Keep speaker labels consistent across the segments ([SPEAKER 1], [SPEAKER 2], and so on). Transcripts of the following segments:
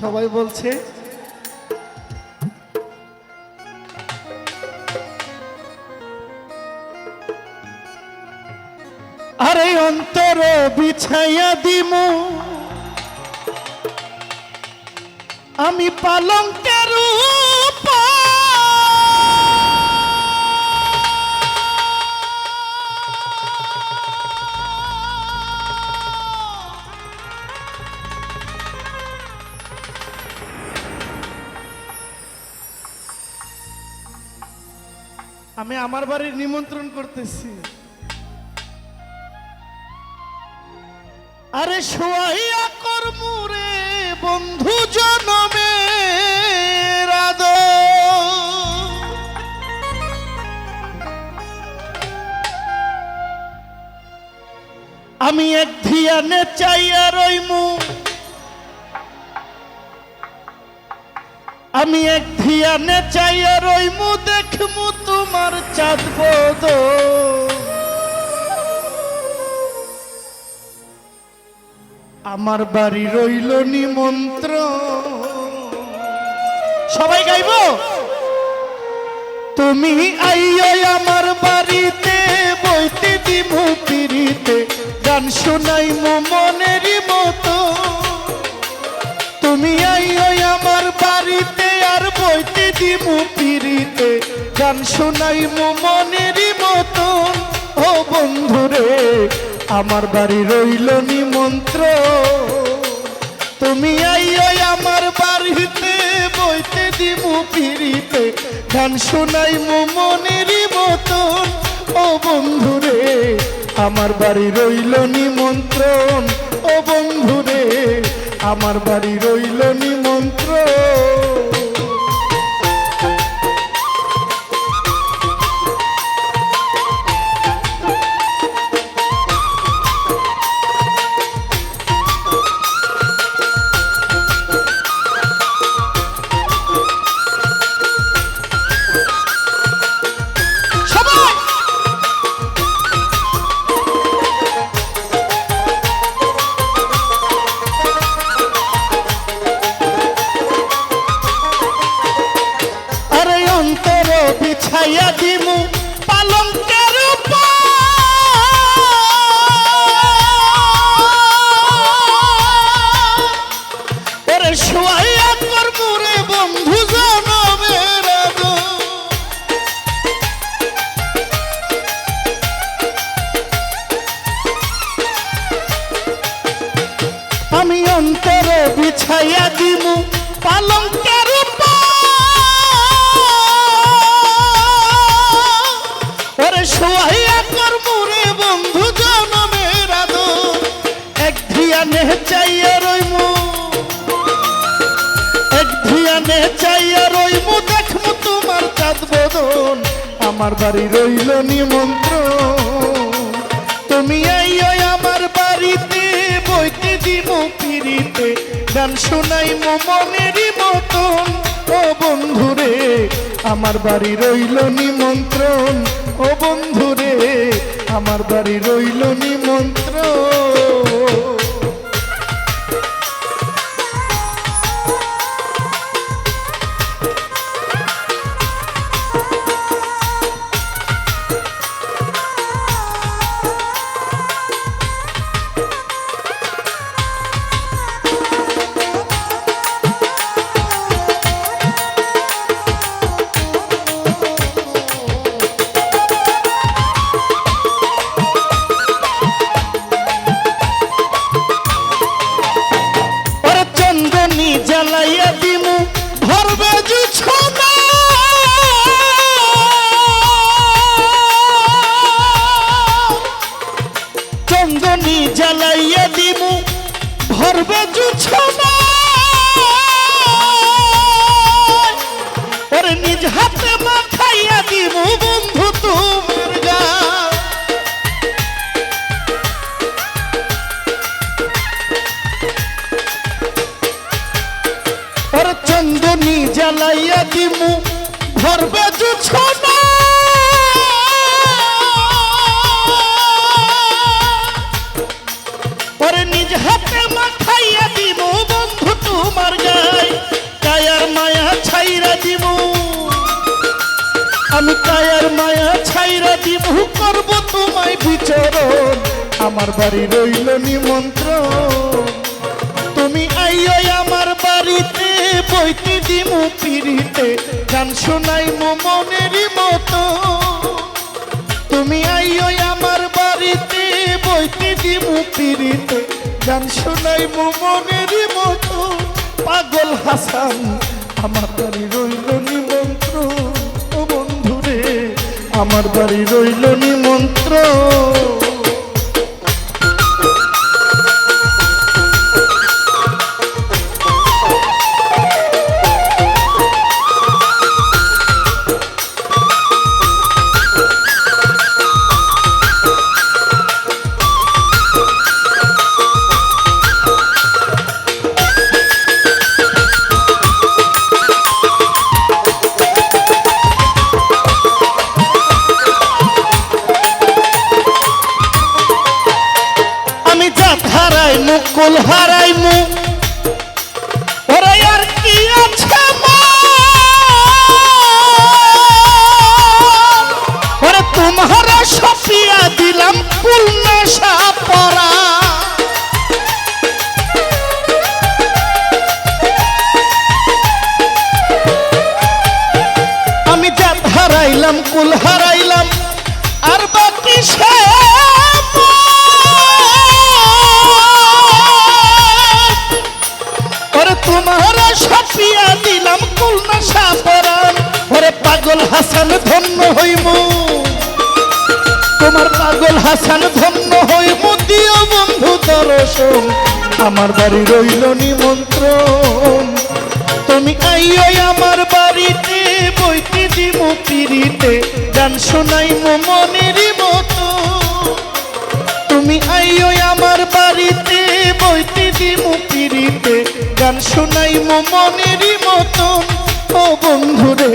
[SPEAKER 1] সবাই বলছে। আরে অন্তর বিছাইয়া দিমু। আমি পালঙ্কের আমি আমার বাড়ির নিমন্ত্রণ করতেছি। আরে শোয়াইয়া কর্মুরে বন্ধু জনমে আমি এক ধিয়ানে চাইয়া রইমু। আমি এক ধিয়ানে চাইয়া রইমু দেখমু তোমার চাঁদ আমার বাড়ি রইল নিমন্ত্র সবাই গাইব? তুমি আইও আমার বাড়িতে, বইতে দিমু পিড়িতে। গান শোনাই মনেরই মতো আর বইতে দিমু পিড়িতে। গান শোনাই মনেরই মতন। ও বন্ধুরে, আমার বাড়ি রইল নিমন্ত্র তুমি আইও আমার বাড়িতে বইতে দিমু পিড়িতে। গান শোনাই মনেরই মতন। ও বন্ধুরে, আমার বাড়ি রইল নিমন্ত্রণ। ও বন্ধুরে, আমার বাড়ি রইল নিমন্ত্রণ। আমার বাড়ি রইল নিমন্ত্রণ। তুমি আইও আমার বাড়িতে, বইতে দিমু পিড়িতে গান শোনাই মনেরই মতন। ও বন্ধুরে, আমার বাড়ি রইল নিমন্ত্রণ। ও বন্ধুরে, আমার বাড়ি রইল নিমন্ত্রণ। নিজ হাতে মাখাইয়া দিব বন্ধু তোমার আমি কায়ার মায়া ছাইরা দিব করব তোমায় বিচরণ। আমার বাড়ি রইল নিমন্ত্রণ। তুমি আইও আমার বাড়িতে, বইতে দিমু পিড়িতে। গান শোনাই মনের মতো। তুমি আইও আমার বাড়িতে, বইতে দিমু পিড়িতে। গান শোনাই মনের মতো। পাগল হাসান, আমার বাড়ি রইল আমার বাড়ি রইল নিমন্ত্রণ। হাসান ধন্য হইমু দিও বন্ধু দর্শন আমার বাড়ি রইল নিমন্ত্রণ। তুমি আইও আমার বাড়িতে বইতে দিমু পিড়িতে। গান শোনাই মনের মতো। তুমি আইও আমার বাড়িতে বইতে দিমু পিড়িতে। গান শোনাই মনের মতন ও বন্ধুরে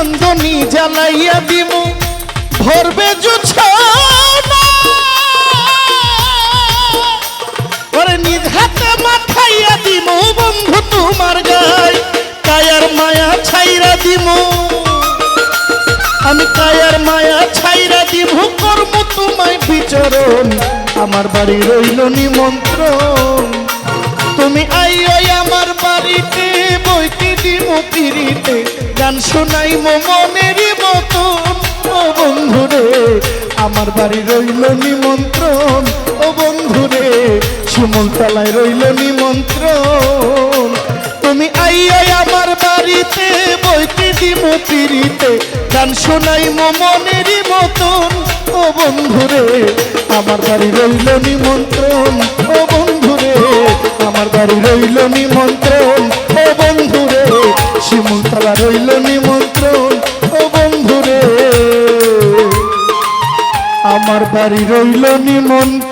[SPEAKER 1] চন্দনী জ্বালাইয়া দিমু, ভরবে জুছ হাতে মাথাইয়া দিমু, বন্ধু তোমার গায় কায়ার মায়া ছাইরা দিমু। আমি কায়ার মায়া ছাইরা দিমু, কর্ম তোমায় বিচরণ, আমার বাড়ি রইল নিমন্ত্রণ। তুমি আইও আমার বাড়িতে বইতে দিমু পিড়িতে গান শোনাই মনের মতন। ও বন্ধুরে, আমার বাড়ি রইল নিমন্ত্রণ। ও বন্ধুরে শিমুলতলায় রইল নিমন্ত্রণ। তুমি আইও আমার বাড়িতে বইতে দিমু পিড়িতে গান শোনাই মনের মতন। ও বন্ধুরে, আমার বাড়ি রইল নিমন্ত্রণ। ও বন্ধুরে নিমন্ত্রণ। ও বন্ধুরে শিমুলতলা রইল নিমন্ত্রণ। ও বন্ধুরে আমার বাড়ি রইল নিমন্ত্রণ।